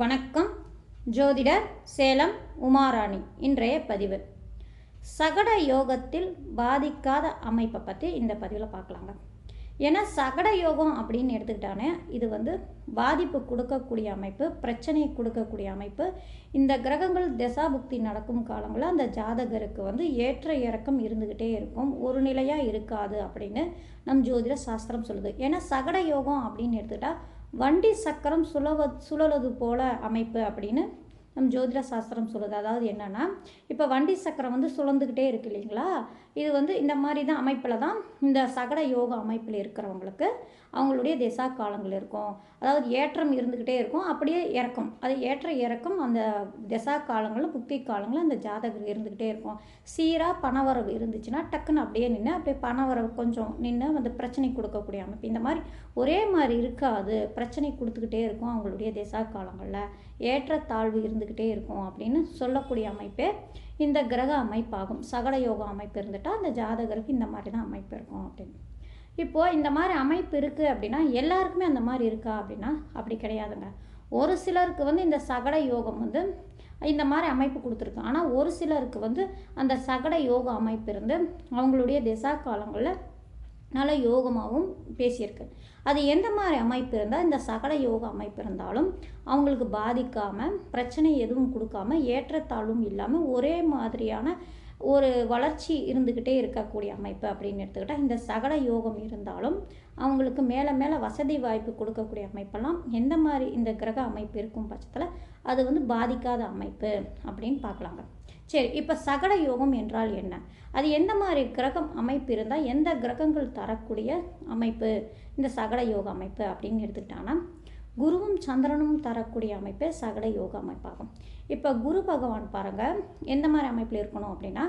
வணக்கம். ஜோதிடர் சேலம் உமாராணி. இன்றைய பதிவு. சகட யோகத்தில் பாதிக்காத அமைப்பை பற்றி இந்த பதிவில் பார்க்கலாங்க. ஏன்னா சகட யோகம் அப்படின்னு எடுத்துக்கிட்டானே இது வந்து பாதிப்பு கொடுக்கக்கூடிய அமைப்பு பிரச்சனையை கொடுக்கக்கூடிய அமைப்பு. இந்த கிரகங்கள் தசாபுக்தி நடக்கும் காலங்களில் அந்த ஜாதகருக்கு வந்து ஏற்ற இறக்கம் இருந்துக்கிட்டே இருக்கும். ஒரு நிலையாக இருக்காது அப்படின்னு நம் ஜோதிட சாஸ்திரம் சொல்லுது. ஏன்னா சகட யோகம் அப்படின்னு எடுத்துக்கிட்டால் வண்டி சக்கரம் சுழவ சுழலது போல அமைப்பு அப்படின்னு நம் ஜோதிட சாஸ்திரம் சொல்லுது. அதாவது என்னென்னா இப்போ வண்டி சக்கரம் வந்து சுழந்துக்கிட்டே இருக்கு இல்லைங்களா? இது வந்து இந்த மாதிரி தான் அமைப்பில் தான் இந்த சகட யோக அமைப்பில் இருக்கிறவங்களுக்கு அவங்களுடைய திசா காலங்கள் இருக்கும். அதாவது ஏற்றம் இருந்துக்கிட்டே இருக்கும். அப்படியே இறக்கும். அது ஏற்ற இறக்கும் அந்த திசா காலங்களில் புக்தி காலங்களில் அந்த ஜாதகர் இருந்துக்கிட்டே இருக்கும். சீராக பணவரவு இருந்துச்சுன்னா டக்குன்னு அப்படியே நின்று அப்படியே பணவரவு கொஞ்சம் நின்று அந்த பிரச்சனை கொடுக்கக்கூடிய அமைப்பு. இந்த மாதிரி ஒரே மாதிரி இருக்காது. பிரச்சனை கொடுத்துக்கிட்டே இருக்கும் அவங்களுடைய திசா காலங்களில். ஏற்ற தாழ்வு இருந்துக்கிட்டே இருக்கும் அப்படின்னு சொல்லக்கூடிய அமைப்பே இந்த கிரக அமைப்பாகும். சகட யோக அமைப்பு இருந்துட்டால் அந்த ஜாதகருக்கு இந்த மாதிரி தான் அமைப்பு இருக்கும் அப்படின்னு. இப்போது இந்த மாதிரி அமைப்பு இருக்குது அப்படின்னா எல்லாருக்குமே அந்த மாதிரி இருக்கா அப்படின்னா அப்படி கிடையாதுங்க. ஒரு சிலருக்கு வந்து இந்த சகட யோகம் வந்து இந்த மாதிரி அமைப்பு கொடுத்துருக்கு. ஆனால் ஒரு சிலருக்கு வந்து அந்த சகட யோக அமைப்பு இருந்து அவங்களுடைய திசா காலங்களில் நல்ல யோகமாகவும் பேசியிருக்கு. அது எந்த மாதிரி அமைப்பு இருந்தால் இந்த சகல யோக அமைப்பு இருந்தாலும் அவங்களுக்கு பாதிக்காமல் பிரச்சனை எதுவும் கொடுக்காம ஏற்றத்தாழ்வும் இல்லாமல் ஒரே மாதிரியான ஒரு வளர்ச்சி இருந்துக்கிட்டே இருக்கக்கூடிய அமைப்பு அப்படின்னு எடுத்துக்கிட்டால் இந்த சகல யோகம் இருந்தாலும் அவங்களுக்கு மேலே மேலே வசதி வாய்ப்பு கொடுக்கக்கூடிய அமைப்பெல்லாம் எந்த மாதிரி இந்த கிரக அமைப்பு இருக்கும் பட்சத்தில் அது வந்து பாதிக்காத அமைப்பு அப்படின்னு பார்க்கலாங்க. சரி இப்போ சகட யோகம் என்றால் என்ன? அது எந்த மாதிரி கிரகம் அமைப்பு இருந்தால் எந்த கிரகங்கள் தரக்கூடிய அமைப்பு இந்த சகட யோக அமைப்பு அப்படின்னு எடுத்துக்கிட்டாங்கன்னா குருவும் சந்திரனும் தரக்கூடிய அமைப்பே சகட யோக அமைப்பாகும். இப்போ குரு பகவான் பாருங்கள் எந்த மாதிரி அமைப்பில் இருக்கணும் அப்படின்னா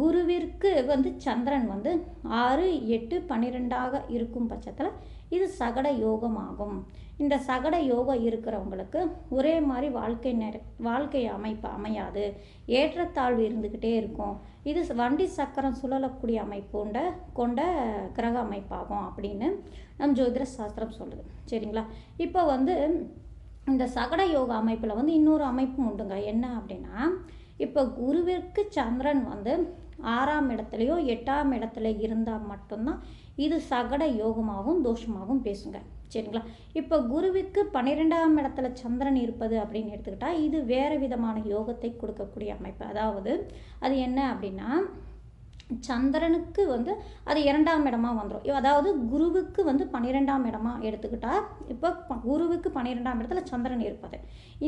குருவிற்கு வந்து சந்திரன் வந்து ஆறு எட்டு பன்னிரெண்டாக இருக்கும் பட்சத்தில் இது சகட யோகமாகும். இந்த சகட யோகம் இருக்கிறவங்களுக்கு ஒரே மாதிரி வாழ்க்கை நெ வாழ்க்கை அமைப்பு அமையாது. ஏற்றத்தாழ்வு இருந்துக்கிட்டே இருக்கும். இது வண்டி சக்கரம் சுழலக்கூடிய அமைப்புண்ட கொண்ட கிரக அமைப்பாகும் அப்படின்னு நம் ஜோதிட சாஸ்திரம் சொல்லுது. சரிங்களா? இப்போ வந்து இந்த சகட யோக அமைப்பில் வந்து இன்னொரு அமைப்பும் உண்டுங்க. என்ன அப்படின்னா இப்போ குருவிற்கு சந்திரன் வந்து ஆறாம் இடத்துலையோ எட்டாம் இடத்துல இருந்தால் மட்டும்தான் இது சகட யோகமாகவும் தோஷமாகவும் பேசுங்க. சரிங்களா? இப்போ குருவுக்கு பன்னிரெண்டாம் இடத்துல சந்திரன் இருப்பது அப்படின்னு எடுத்துக்கிட்டால் இது வேறு விதமான யோகத்தை கொடுக்கக்கூடிய அமைப்பு. அதாவது அது என்ன அப்படின்னா சந்திரனுக்கு வந்து அது இரண்டாம் இடமா வந்துடும் அதாவது குருவுக்கு வந்து பன்னிரெண்டாம் இடமா எடுத்துக்கிட்டா இப்போ குருவுக்கு பன்னிரெண்டாம் இடத்துல சந்திரன் இருப்பது.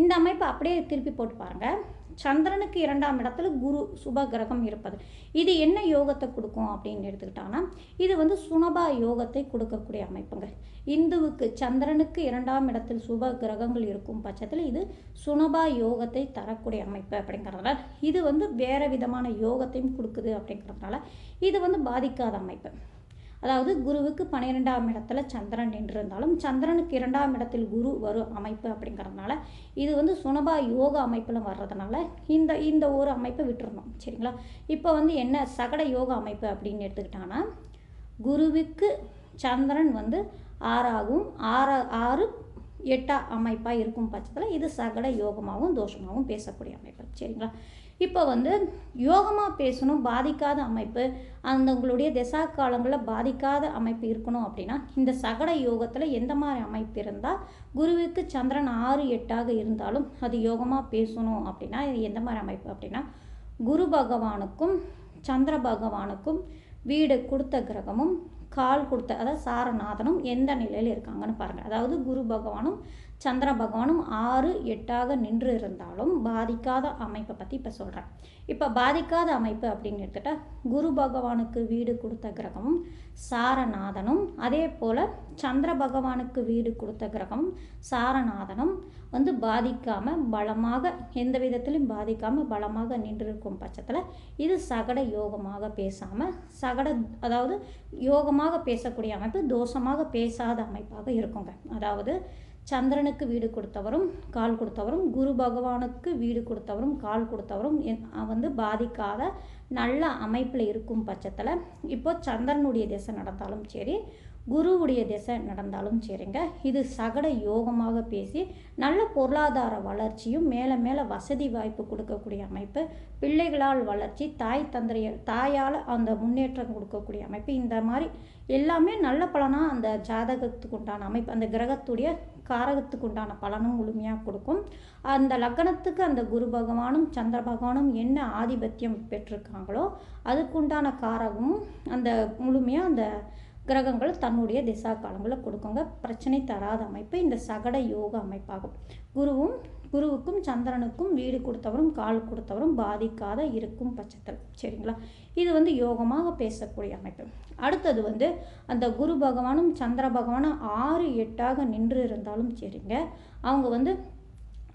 இந்த அமைப்பு அப்படியே திருப்பி போட்டு பாருங்கள் சந்திரனுக்கு இரண்டாம் இடத்துல குரு சுப கிரகம் இருப்பது. இது என்ன யோகத்தை கொடுக்கும் அப்படின்னு எடுத்துக்கிட்டாங்கன்னா இது வந்து சுனபா யோகத்தை கொடுக்கக்கூடிய அமைப்புங்க. இந்துவுக்கு சந்திரனுக்கு இரண்டாம் இடத்தில் சுப கிரகங்கள் இருக்கும் பட்சத்தில் இது சுனபா யோகத்தை தரக்கூடிய அமைப்பு அப்படிங்கிறதுனால இது வந்து வேறு விதமான யோகத்தையும் கொடுக்குது அப்படிங்கிறதுனால இது வந்து பாதிக்காத அமைப்பு. அதாவது குருவுக்கு பன்னிரெண்டாம் இடத்துல சந்திரன் நின்றிருந்தாலும் சந்திரனுக்கு இரண்டாம் இடத்தில் குரு வரும் அமைப்பு அப்படிங்கிறதுனால இது வந்து சுனபா யோக அமைப்பில் வர்றதுனால இந்த இந்த ஒரு அமைப்பை விட்டுருணும் சரிங்களா? இப்போ வந்து என்ன சகட யோக அமைப்பு அப்படின்னு எடுத்துக்கிட்டாங்கன்னா குருவுக்கு சந்திரன் வந்து ஆறாகவும் ஆறு ஆறு எட்டா அமைப்பாக இருக்கும் பட்சத்தில் இது சகட யோகமாகவும் தோஷமாகவும் பேசக்கூடிய அமைப்பு. சரிங்களா? இப்போ வந்து யோகமாக பேசணும் பாதிக்காத அமைப்பு அந்த உங்களுடைய திசா காலங்களில் பாதிக்காத அமைப்பு இருக்கணும் அப்படின்னா இந்த சகட யோகத்தில் எந்த மாதிரி அமைப்பு இருந்தால் குருவுக்கு சந்திரன் ஆறு எட்டாக இருந்தாலும் அது யோகமாக பேசணும் அப்படின்னா இது எந்த மாதிரி அமைப்பு அப்படின்னா குரு பகவானுக்கும் சந்திர பகவானுக்கும் வீடு கொடுத்த கிரகமும் கால் கொடுத்த அதாவது சாரநாதனும் எந்த நிலையில் இருக்காங்கன்னு பாருங்கள் அதாவது குரு பகவானும் சந்திர பகவானும் ஆறு எட்டாக நின்று இருந்தாலும் பாதிக்காத அமைப்பை பற்றி இப்போ சொல்கிறேன் இப்போ பாதிக்காத அமைப்பு அப்படின்னு எடுத்துகிட்டா குரு பகவானுக்கு வீடு கொடுத்த கிரகமும் சாரநாதனும் அதே போல் சந்திர பகவானுக்கு வீடு கொடுத்த கிரகம் சாரநாதனும் வந்து பாதிக்காமல் பலமாக எந்த விதத்திலும் பாதிக்காமல் பலமாக நின்றிருக்கும் பட்சத்தில் இது சகட யோகமாக பேசாமல் சகட அதாவது யோகமாக பேசக்கூடிய அமைப்பு தோஷமாக பேசாத அமைப்பாக இருக்குங்க. அதாவது சந்திரனுக்கு வீடு கொடுத்தவரும் கால் கொடுத்தவரும் குரு பகவானுக்கு வீடு கொடுத்தவரும் கால் கொடுத்தவரும் வந்து பாதிக்காத நல்ல அமைப்பில் இருக்கும் பட்சத்தில் இப்போ சந்திரனுடைய திசை நடந்தாலும் சரி குருவுடைய திசை நடந்தாலும் சரிங்க. இது சகட யோகமாக பேசி நல்ல பொருளாதார வளர்ச்சியும் மேலே மேலே வசதி வாய்ப்பு கொடுக்கக்கூடிய அமைப்பு பிள்ளைகளால் வளர்ச்சி தாய் தந்திரைய தாயால் அந்த முன்னேற்றம் கொடுக்கக்கூடிய அமைப்பு. இந்த மாதிரி எல்லாமே நல்ல பலனாக அந்த ஜாதகத்துக்கு உண்டான அமைப்பு அந்த கிரகத்துடைய காரகத்துக்கு உண்டான பலனும் முழுமையாக கொடுக்கும். அந்த லக்னத்துக்கு அந்த குரு பகவானும் சந்திர பகவானும் என்ன ஆதிபத்தியம் பெற்றிருக்காங்களோ அதுக்குண்டான காரகமும் அந்த முழுமையாக அந்த கிரகங்கள் தன்னுடைய திசா காலங்களில் கொடுக்குங்க. பிரச்சனை தராத அமைப்பு இந்த சகட யோக அமைப்பாகும். குருவும் குருவுக்கும் சந்திரனுக்கும் வீடு கொடுத்தவரும் கால் கொடுத்தவரும் பாதிக்காத இருக்கும் பட்சத்தில். சரிங்களா? இது வந்து யோகமாக பேசக்கூடிய அமைப்பு. அடுத்தது வந்து அந்த குரு பகவானும் சந்திர பகவானும் ஆறு எட்டாக நின்று இருந்தாலும் சரிங்க. அவங்க வந்து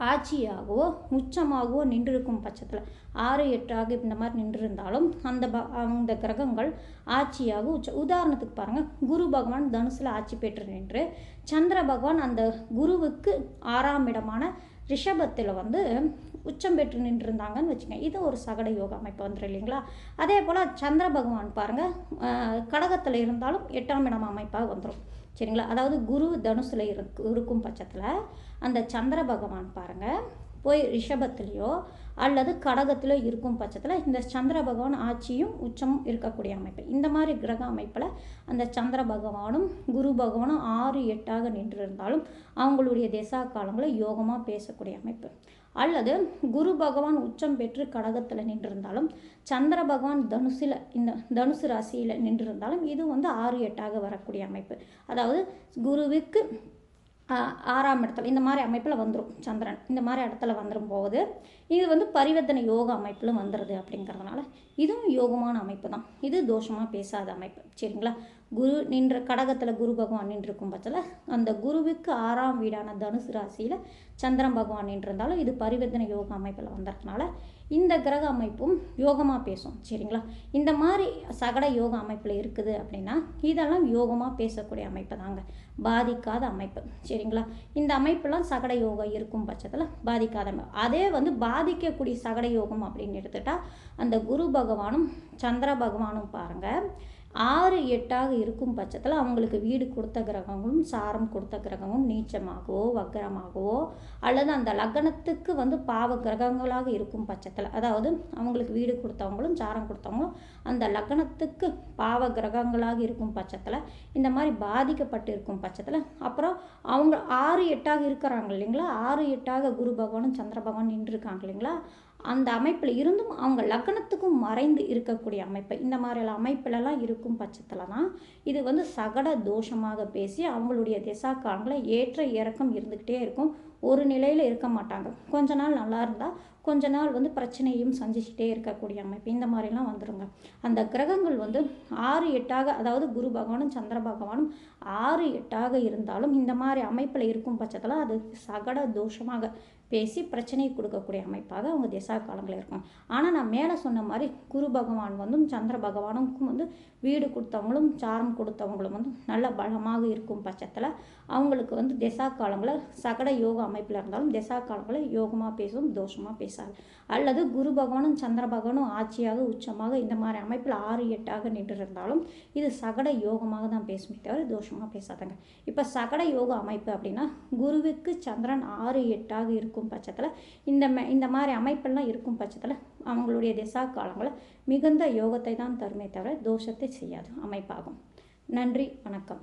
ஆட்சியாகவோ உச்சமாகவோ நின்றிருக்கும் பட்சத்தில் ஆறு எட்டாக இந்த மாதிரி நின்றிருந்தாலும் அந்த ப அந்த கிரகங்கள் ஆட்சியாக உச்ச உதாரணத்துக்கு பாருங்கள் குரு பகவான் தனுசில் ஆட்சி பெற்று நின்று சந்திர பகவான் அந்த குருவுக்கு ஆறாம் இடமான ரிஷபத்தில் வந்து உச்சம் பெற்று நின்றுருந்தாங்கன்னு வச்சுக்கோங்க. இது ஒரு சகட யோக அமைப்பு வந்துடும் இல்லைங்களா? அதே போல் சந்திர பகவான் பாருங்கள் கடகத்தில் இருந்தாலும் எட்டாம் இடம் அமைப்பாக வந்துடும் சரிங்களா? அதாவது குரு தனுசில் இருக்கு இருக்கும் பட்சத்தில் அந்த சந்திர பகவான் பாருங்கள் போய் ரிஷபத்துலேயோ அல்லது கடகத்திலோ இருக்கும் பட்சத்தில் இந்த சந்திர பகவான் ஆட்சியும் உச்சமும் இருக்கக்கூடிய அமைப்பு. இந்த மாதிரி கிரக அமைப்பில் அந்த சந்திர பகவானும் குரு பகவானும் ஆறு எட்டாக நின்று இருந்தாலும் அவங்களுடைய திசா காலங்களில் யோகமாக பேசக்கூடிய அமைப்பு. அல்லது குரு பகவான் உச்சம் பெற்று கடகத்தில் நின்றிருந்தாலும் சந்திர பகவான் தனுசில் இந்த தனுசு ராசியில் நின்றிருந்தாலும் இது வந்து ஆறு எட்டாக வரக்கூடிய அமைப்பு. அதாவது குருவுக்கு ஆறாம் இடத்துல இந்த மாதிரி அமைப்பில் வந்துடும் சந்திரன். இந்த மாதிரி இடத்துல வந்துடும் போது இது வந்து பரிவர்த்தனை யோக அமைப்பில் வந்துடுது அப்படிங்கிறதுனால இதுவும் யோகமான அமைப்பு தான் இது தோஷமாக பேசாத அமைப்பு. சரிங்களா? குரு நின்ற கடகத்தில் குரு பகவான் நின்றிருக்கும் பட்சத்தில் அந்த குருவுக்கு ஆறாம் வீடான தனுசு ராசியில் சந்திரன் பகவான் நின்றிருந்தாலும் இது பரிவர்த்தனை யோக அமைப்பில் வந்ததுனால இந்த கிரக அமைப்பும் யோகமாக பேசும் சரிங்களா? இந்த மாதிரி சகட யோக அமைப்பில் இருக்குது அப்படின்னா இதெல்லாம் யோகமாக பேசக்கூடிய அமைப்பு தாங்க. பாதிக்காத அமைப்பு சரிங்களா? இந்த அமைப்பெல்லாம் சகட யோகம் இருக்கும் பட்சத்தில் பாதிக்காத அமைப்பு. அதே வந்து பாதிக்கக்கூடிய சகட யோகம் அப்படின்னு எடுத்துட்டால் அந்த குரு பகவானும் சந்திர பகவானும் பாருங்கள் ஆறு எட்டாக இருக்கும் பட்சத்தில் அவங்களுக்கு வீடு கொடுத்த கிரகங்களும் சாரம் கொடுத்த கிரகமும் நீச்சமாகவோ வக்கரமாகவோ அல்லது அந்த லக்னத்துக்கு வந்து பாவ கிரகங்களாக இருக்கும் பட்சத்தில் அதாவது அவங்களுக்கு வீடு கொடுத்தவங்களும் சாரம் கொடுத்தவங்களும் அந்த லக்னத்துக்கு பாவ கிரகங்களாக இருக்கும் பட்சத்தில் இந்த மாதிரி பாதிக்கப்பட்டு இருக்கும் பட்சத்தில் அப்புறம் அவங்க ஆறு எட்டாக இருக்கிறாங்க இல்லைங்களா? ஆறு எட்டாக குரு பகவானும் சந்திர பகவான் நின்றுருக்காங்க இல்லைங்களா? அந்த அமைப்பில் இருந்தும் அவங்க லக்னத்துக்கும் மறைந்து இருக்கக்கூடிய அமைப்பு. இந்த மாதிரிலாம் அமைப்பிலலாம் இருக்கும் பட்சத்தில் தான் இது வந்து சகட தோஷமாக பேசி அவங்களுடைய திசா ஏற்ற இறக்கம் இருந்துக்கிட்டே இருக்கும். ஒரு நிலையில் இருக்க மாட்டாங்க. கொஞ்ச நாள் நல்லா இருந்தால் கொஞ்ச நாள் வந்து பிரச்சனையும் சந்திச்சுட்டே இருக்கக்கூடிய அமைப்பு. இந்த மாதிரிலாம் வந்துருங்க. அந்த கிரகங்கள் வந்து ஆறு எட்டாக அதாவது குரு பகவானும் சந்திர பகவானும் ஆறு எட்டாக இருந்தாலும் இந்த மாதிரி அமைப்பில் இருக்கும் பட்சத்தில் அது சகட தோஷமாக பேசி பிரச்சனையை கொடுக்கக்கூடிய அமைப்பாக அவங்க திசா காலங்களில் இருக்கும். ஆனால் நான் மேலே சொன்ன மாதிரி குரு பகவான் வந்தும் சந்திர பகவானுக்கும் வந்து வீடு கொடுத்தவங்களும் சாரம் கொடுத்தவங்களும் வந்து நல்ல பலமாக இருக்கும் பட்சத்தில் அவங்களுக்கு வந்து திசா காலங்களில் சகட யோக அமைப்பில் இருந்தாலும் திசா காலங்களில் யோகமாக பேசும் தோஷமாக பேசாது. அல்லது குரு பகவானும் சந்திர பகவானும் ஆட்சியாக உச்சமாக இந்த மாதிரி அமைப்பில் ஆறு எட்டாக நின்று இருந்தாலும் இது சகட யோகமாக தான் பேசுமே தவிர தோஷமாக பேசாதாங்க. இப்போ சகட யோக அமைப்பு அப்படின்னா குருவுக்கு சந்திரன் ஆறு எட்டாக இருக்கும். இருக்கும் பட்சத்தில் இந்த ம- இந்த மாதிரி அமைப்பெல்லாம் இருக்கும் பட்சத்தில் அவங்களுடைய திசா காலங்களில் மிகுந்த யோகத்தை தான் தருமே தவிர தோஷத்தை செய்யாது அமைப்பாகும். நன்றி வணக்கம்.